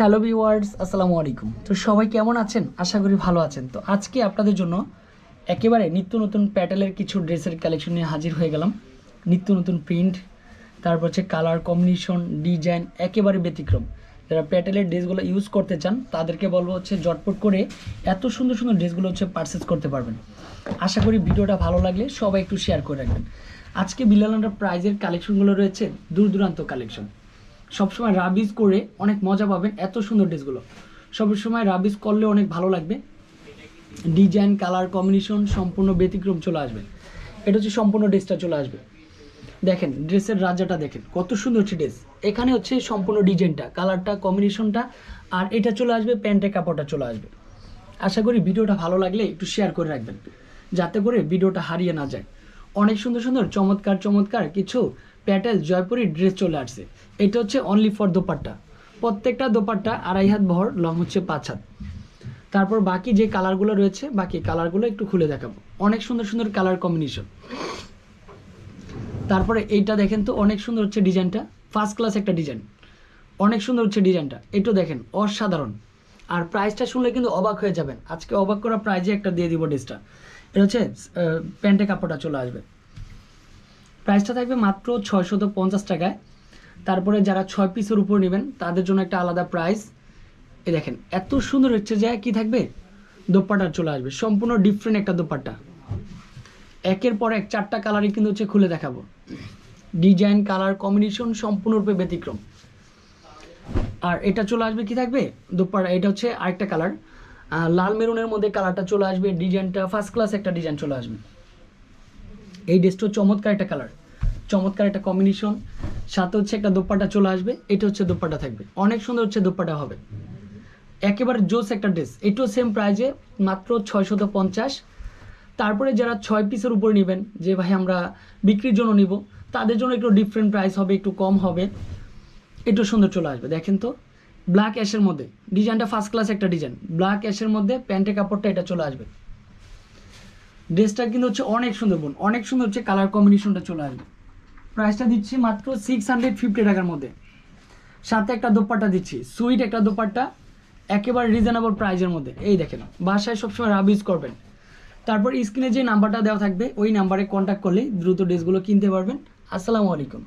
Hello viewers আসসালামু আলাইকুম। তো সবাই কেমন আছেন? আশা করি ভালো আছেন। তো আজকে আপনাদের জন্য একেবারে নিত্য নতুন প্যাটেলের কিছু ড্রেসের কালেকশন নিয়ে হাজির হয়ে গেলাম। নিত্য নতুন প্রিন্ট, তারপর হচ্ছে কালার কম্বিনেশন, ডিজাইন একেবারে ব্যতিক্রম। যারা প্যাটেলের ড্রেসগুলো ইউজ করতে চান, তাদেরকে বলব হচ্ছে জটপট করে এত সুন্দর সুন্দর ড্রেসগুলো হচ্ছে পারচেস করতে পারবেন। আশা করি ভিডিওটা ভালো লাগলে সবাই একটু শেয়ার করে রাখবেন। আজকে বিলালান্ডার প্রাইজের কালেকশনগুলো রয়েছে দূর দূরান্ত কালেকশন। সবসময় রাবিজ করে অনেক মজা পাবেন এত সুন্দর ড্রেসগুলো সবসময় রাবিজ করলে অনেক ভালো লাগবে। ডিজাইন কালার কম্বিনেশন সম্পূর্ণ ব্যতিক্রম চলে আসবে। এটা হচ্ছে সম্পূর্ণ ড্রেসটা চলে আসবে। দেখেন ড্রেসের রাজাটা দেখেন, কত সুন্দর হচ্ছে ড্রেস এখানে হচ্ছে সম্পূর্ণ ডিজাইনটা কালারটা কম্বিনেশনটা আর এটা চলে আসবে প্যান্টের কাপড়টা চলে আসবে। আশা করি ভিডিওটা ভালো লাগলে একটু শেয়ার করে রাখবেন, যাতে করে ভিডিওটা হারিয়ে না যায়। অনেক সুন্দর সুন্দর, চমৎকার চমৎকার কিছু প্যাটেল জয়পুরি ড্রেস চলে আসছে। এটা হচ্ছে অনলি ফর দোপাট্টা। প্রত্যেকটা দোপাট্টা আড়াই হাত ভর লং হচ্ছে পাঁচ হাত। তারপর বাকি যে কালারগুলো রয়েছে, বাকি কালারগুলো একটু খুলে দেখাবো। অনেক সুন্দর সুন্দর কালার কম্বিনেশন তারপরে এইটা দেখেন তো, অনেক সুন্দর হচ্ছে ডিজাইনটা। ফার্স্ট ক্লাস একটা ডিজাইন। অনেক সুন্দর হচ্ছে ডিজাইনটা। এটাও দেখেন, অসাধারণ। আর প্রাইসটা শুনলে কিন্তু অবাক হয়ে যাবেন। আজকে অবাক করা প্রাইজে একটা দিয়ে দিব ড্রেসটা এটা হচ্ছে প্যান্টের কাপড়টা চলে আসবে। প্রাইসটা থাকবে মাত্র ছয়শত পঞ্চাশ টাকায়। তারপরে যারা ছয় পিসের উপর নেবেন, তাদের জন্য একটা আলাদা প্রাইস। এ দেখেন, এত সুন্দর হচ্ছে যে কি থাকবে? দোপাট্টা চলে আসবে, সম্পূর্ণ ডিফারেন্ট একটা দোপাট্টা। একের পর এক চারটা কালারই কিন্তু হচ্ছে খুলে দেখাবো। ডিজাইন কালার কম্বিনেশন সম্পূর্ণরূপে ব্যতিক্রম। আর এটা চলে আসবে কি থাকবে? দোপাট্টা, এটা হচ্ছে আরেকটা কালার লাল মেরুনের মধ্যে কালারটা চলে আসবে ডিজাইনটা ফার্স্ট ক্লাস একটা ডিজাইন চলে আসবে। এই ড্রেসটা চমৎকার একটা কালার চমৎকার একটা কম্বিনেশন সাথে হচ্ছে একটা দোপাট্টা চলে আসবে, এটা হচ্ছে দোপাট্টা থাকবে, অনেক সুন্দর হচ্ছে দোপাট্টা হবে। একেবারে জোস একটা ড্রেস এটাও সেম প্রাইজে মাত্র ছয়শত পঞ্চাশ। তারপরে যারা ছয় পিসের উপর নেবেন, যে ভাই আমরা বিক্রির জন্য নিব, তাদের জন্য একটু ডিফারেন্ট প্রাইস হবে, একটু কম হবে একটু সুন্দর চলে আসবে। দেখেন তো ব্ল্যাক অ্যাশের মধ্যে ডিজাইনটা ফার্স্ট ক্লাস একটা ডিজাইন ব্ল্যাক অ্যাশের মধ্যে, প্যান্টের কাপড়টা এটা চলে আসবে। ড্রেসটা কিন্তু হচ্ছে অনেক সুন্দর বোন, অনেক সুন্দর হচ্ছে কালার কম্বিনেশনটা চলে আসবে। প্রাইসটা দিচ্ছি মাত্র সিক্স হান্ড্রেড ফিফটি টাকার মধ্যে। সাথে একটা দোপাট্টা দিচ্ছি সুইট একটা দোপাট্টা, একেবারে রিজনেবল প্রাইজের মধ্যে। এই দেখেন বাসায় সবসময় রাব ইউজ করবেন। তারপর স্ক্রিনে যে নাম্বারটা দেওয়া থাকবে, ওই নাম্বারে কন্ট্যাক্ট করলেই দ্রুত ড্রেসগুলো কিনতে পারবেন। আসসালামু আলাইকুম।